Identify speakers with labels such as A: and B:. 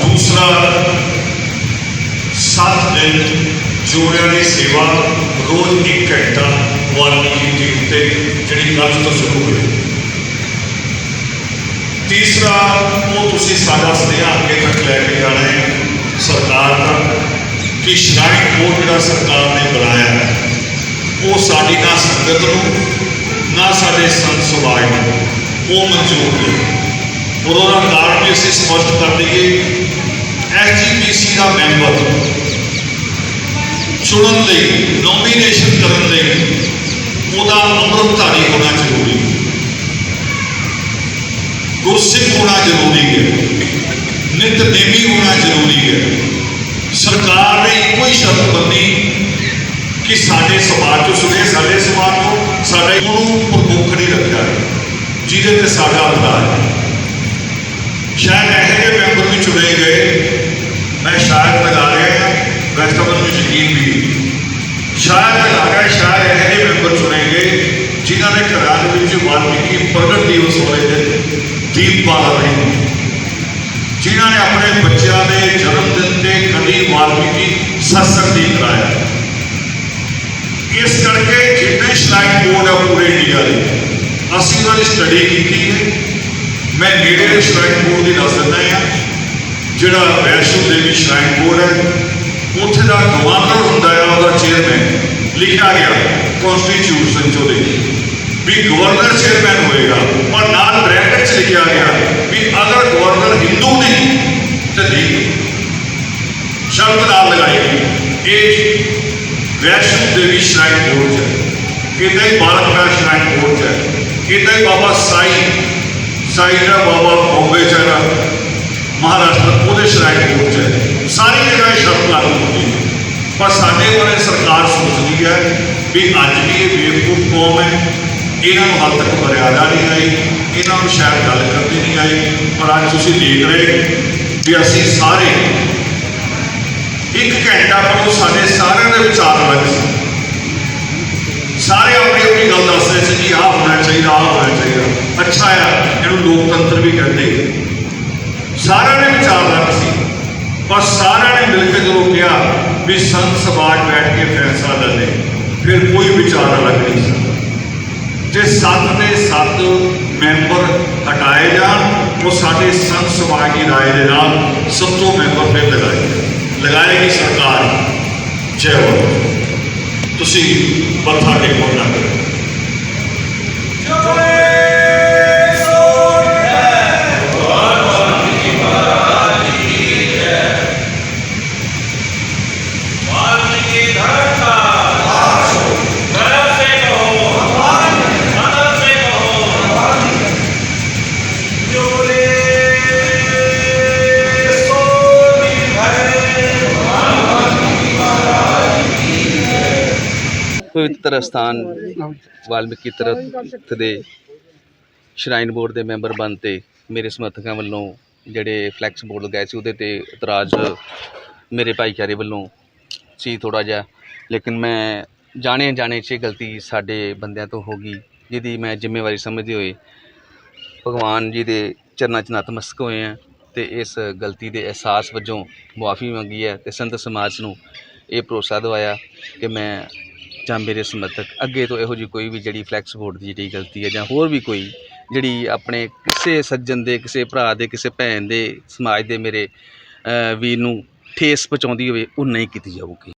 A: दूसरा सात दिन जोड़िया की सेवा रोज एक घंटा वाल्मीकि तीर्थ जी अज तो शुरू हुई। तीसरा वो तुम सारा स्नेहा अगे तक लैके जाना है, सरकार का कि श्राइन बोर्ड जो सरकार ने बनाया है वो साड़ी ना संगत को ना साढ़े समाज में ਨੂੰ ਉਹ ਮਨਜ਼ੂਰ ਨਹੀਂ ਔਰ ਉਹਦਾ ਕਾਰਨ ਵੀ ਅਸੀਂ ਸਪਸ਼ਟ ਕਰ ਦਈਏ ਐਸਜੀਪੀਸੀ ਦਾ ਮੈਂਬਰ ਚੁਣਨ ਲਈ ਨੋਮੀਨੇਸ਼ਨ ਕਰਨ ਲਈ ਉਹਦਾ ਅੰਮ੍ਰਿਤਧਾਰੀ ਹੋਣਾ ਜ਼ਰੂਰੀ ਹੈ ਗੁਰਸਿੱਖ ਹੋਣਾ ਜ਼ਰੂਰੀ ਹੈ ਨਿਤਨੇਮੀ ਹੋਣਾ ਜ਼ਰੂਰੀ ਹੈ ਸਰਕਾਰ ਨੇ ਇੱਕੋ ਹੀ ਸ਼ਰਤ ਬੰਦੀ ਕਿ ਸਾਡੇ ਸਮਾਜ ਚੋਂ ਸੁਣੇ ਸਾਡੇ ਸਮਾਜ ਤੋਂ ਸਾਡੇ ਉਹਨੂੰ ਪ੍ਰਮੁੱਖ ਨਹੀਂ ਰੱਖਿਆ ਹੈ, ਜਿਹਦੇ ਤੇ ਸਾਡਾ ਅਧਿਕਾਰ ਹੈ ਸ਼ਾਇਦ ਇਹੋ ਜਿਹੇ ਮੈਂਬਰ ਵੀ ਚੁਣੇ ਗਏ ਮੈਂ ਸ਼ਾਇਦ ਲਗਾ ਰਿਹਾ ਹਾਂ ਵੈਸੇ ਤਾਂ ਮੈਨੂੰ ਯਕੀਨ ਵੀ ਨਹੀਂ। ਸ਼ਾਇਦ ਲਗਾ ਰਿਹਾ ਸ਼ਾਇਦ ਇਹੋ ਜਿਹੇ ਮੈਂਬਰ ਚੁਣੇ ਗਏ ਜਿਨ੍ਹਾਂ ਦੇ ਘਰਾਂ ਦੇ ਵਿੱਚ ਵਾਲਮੀਕੀ ਪ੍ਰਗਟ ਦਿਵਸ ਵਾਲੇ ਦਿਨ ਦੀਪ ਬਾਲ ਰਹੇ ਹੋਣ। ਜਿਨ੍ਹਾਂ ਨੇ ਆਪਣੇ ਬੱਚਿਆਂ ਦੇ ਅਸੀਂ ਉਹਨਾਂ ਦੀ ਸਟੱਡੀ ਕੀਤੀ ਹੈ ਮੈਂ ਨੇੜੇ ਦੇ ਸ਼ਰਾਈਨ ਬੋਰਡ ਦੀ ਦੱਸ ਦਿੰਦਾ ਹਾਂ ਜਿਹੜਾ ਵੈਸ਼ਨੋ ਦੇਵੀ ਸ਼ਰਾਈਨ ਬੋਰਡ ਹੈ ਉੱਥੇ ਦਾ ਗਵਰਨਰ ਹੁੰਦਾ ਹੈ ਉਹਦਾ ਚੇਅਰਮੈਨ ਲਿਖਿਆ ਗਿਆ ਕਨਸਟੀਟਿਊਸ਼ਨ ਚੋਂ ਦੇ ਵੀ ਗਵਰਨਰ ਚੇਅਰਮੈਨ ਹੋਏਗਾ ਪਰ ਨਾਲ ਬ੍ਰੈਕਟ 'ਚ ਲਿਖਿਆ ਗਿਆ ਵੀ ਅਗਰ ਗਵਰਨਰ ਹਿੰਦੂ ਨਹੀਂ ਤੇ ਨਹੀਂ ਸ਼ਰਤ ਨਾਲ ਲਗਾਈ ਗਈ ਇਹ ਵੈਸ਼ਨੋ ਦੇਵੀ ਸ਼ਰਾਈਨ ਬੋਰਡ ਹੈ ਇਦਾਂ ਹੀ ਬਾਲਕ ਵਿਹਾਰ ਸ਼ਰਾਈਨ ਬੋਰਡ ਹੈ ਇਦਾਂ ਹੀ ਬਾਬਾ ਸਾਈ ਸਾਈ ਦਾ ਬਾਬਾ ਬੰਬੇ ਚ ਹੈਗਾ ਮਹਾਰਾਸ਼ਟਰ ਉਹਦੇ ਸ਼ਰਾਈਨ ਬੋਰਡ ਚ ਹੈ ਸਾਰੀ ਜਗ੍ਹਾ ਇਹ ਸ਼ਰਤ ਲਾਗੂ ਹੁੰਦੀ ਹੈ ਪਰ ਸਾਡੇ ਬਾਰੇ ਸਰਕਾਰ ਸੋਚਦੀ ਹੈ ਵੀ ਅੱਜ ਵੀ ਇਹ ਬੇਵਕੂਫ ਕੌਮ ਹੈ ਇਹਨਾਂ ਨੂੰ ਹਾਲ ਤੱਕ ਮਰਿਆਦਾ ਨਹੀਂ ਆਈ ਇਹਨਾਂ ਨੂੰ ਸ਼ਾਇਦ ਗੱਲ ਕਰਨੀ ਨਹੀਂ ਆਈ ਪਰ ਅੱਜ ਤੁਸੀਂ ਦੇਖ ਰਹੇ ਵੀ ਅਸੀਂ ਸਾਰੇ ਇੱਕ ਘੰਟਾ ਪਹਿਲਾਂ ਸਾਡੇ ਸਾਰਿਆਂ ਦੇ ਵਿਚਾਰ ਅਲੱਗ ਸੀ ਸਾਰੇ ਪੰਜਾਬ ਹੋਣਾ ਚਾਹੀਦਾ ਅੱਛਾ ਆ, ਇਹਨੂੰ ਲੋਕਤੰਤਰ ਵੀ ਕਹਿੰਦੇ। ਸਾਰਿਆਂ ਨੇ ਵਿਚਾਰ ਅਲੱਗ ਸੀ। ਪਰ ਸਾਰਿਆਂ ਨੇ ਮਿਲ ਕੇ ਜਦੋਂ ਕਿਹਾ ਵੀ ਸੰਤ ਸਮਾਜ ਬੈਠ ਕੇ ਫੈਸਲਾ ਲੈ ਫਿਰ ਕੋਈ ਵਿਚਾਰ ਅਲੱਗ ਨਹੀਂ ਸੀ। ਜੇ ਸੱਤ ਦੇ ਸੱਤ ਮੈਂਬਰ ਹਟਾਏ ਜਾਣ, ਉਹ ਸਾਡੇ ਸੰਤ ਸਮਾਜ ਦੀ ਰਾਏ ਦੇ ਨਾਲ ਸਭ ਤੋਂ ਮੈਂਬਰ ਫਿਰ ਲਗਾਏ ਲਗਾਏਗੀ ਸਰਕਾਰ ਜੈ ਹੋ ਤੁਸੀਂ ਮੱਥਾ ਟੇਕੋ ਨਾ। ਕਰੋ
B: ਪਵਿੱਤਰ ਸਥਾਨ ਵਾਲਮੀਕੀ ਤੀਰਥ ਦੇ ਸ਼ਰਾਈਨ ਬੋਰਡ ਦੇ ਮੈਂਬਰ ਬਣ ਤੇ ਮੇਰੇ ਸਮਰਥਕਾਂ ਵੱਲੋਂ ਜਿਹੜੇ ਫਲੈਕਸ ਬੋਰਡ ਲਗਾਏ ਸੀ ਉਹਦੇ ਤੇ ਇਤਰਾਜ਼ ਮੇਰੇ ਭਾਈਚਾਰੇ ਵੱਲੋਂ ਸੀ ਥੋੜਾ ਜਿਹਾ। ਲੇਕਿਨ ਮੈਂ ਜਾਣੇ ਜਾਣੇ 'ਚ ਇਹ ਗਲਤੀ ਸਾਡੇ ਬੰਦਿਆਂ ਤੋਂ ਹੋ ਗਈ, ਜਿਹਦੀ ਮੈਂ ਜ਼ਿੰਮੇਵਾਰੀ ਸਮਝਦੇ ਹੋਏ ਭਗਵਾਨ ਜੀ ਦੇ ਚਰਨਾਂ 'ਚ ਨਤਮਸਤਕ ਹੋਏ ਆ ਤੇ ਇਸ ਗਲਤੀ ਦੇ ਅਹਿਸਾਸ ਵਜੋਂ ਮੁਆਫੀ ਮੰਗੀ ਹੈ ਤੇ ਸੰਤ ਸਮਾਜ ਨੂੰ ਇਹ ਭਰੋਸਾ ਦਵਾਇਆ ਕਿ ਮੈਂ ਜਾਂ ਮੇਰੇ ਸਮਰਥਕ ਅੱਗੇ ਤੋਂ ਇਹੋ ਜਿਹੀ ਕੋਈ ਵੀ ਜਿਹੜੀ ਫਲੈਕਸ ਬੋਰਡ ਦੀ ਜਿਹੜੀ ਗਲਤੀ ਹੈ ਜਾਂ ਹੋਰ ਵੀ ਕੋਈ ਜਿਹੜੀ ਆਪਣੇ ਕਿਸੇ ਸੱਜਣ ਦੇ, ਕਿਸੇ ਭਰਾ ਦੇ, ਕਿਸੇ ਭੈਣ ਦੇ, ਸਮਾਜ ਦੇ ਮੇਰੇ ਵੀਰ ਨੂੰ ਠੇਸ ਪਹੁੰਚਾਉਂਦੀ ਹੋਵੇ, ਉਹ ਨਹੀਂ ਕੀਤੀ ਜਾਊਗੀ।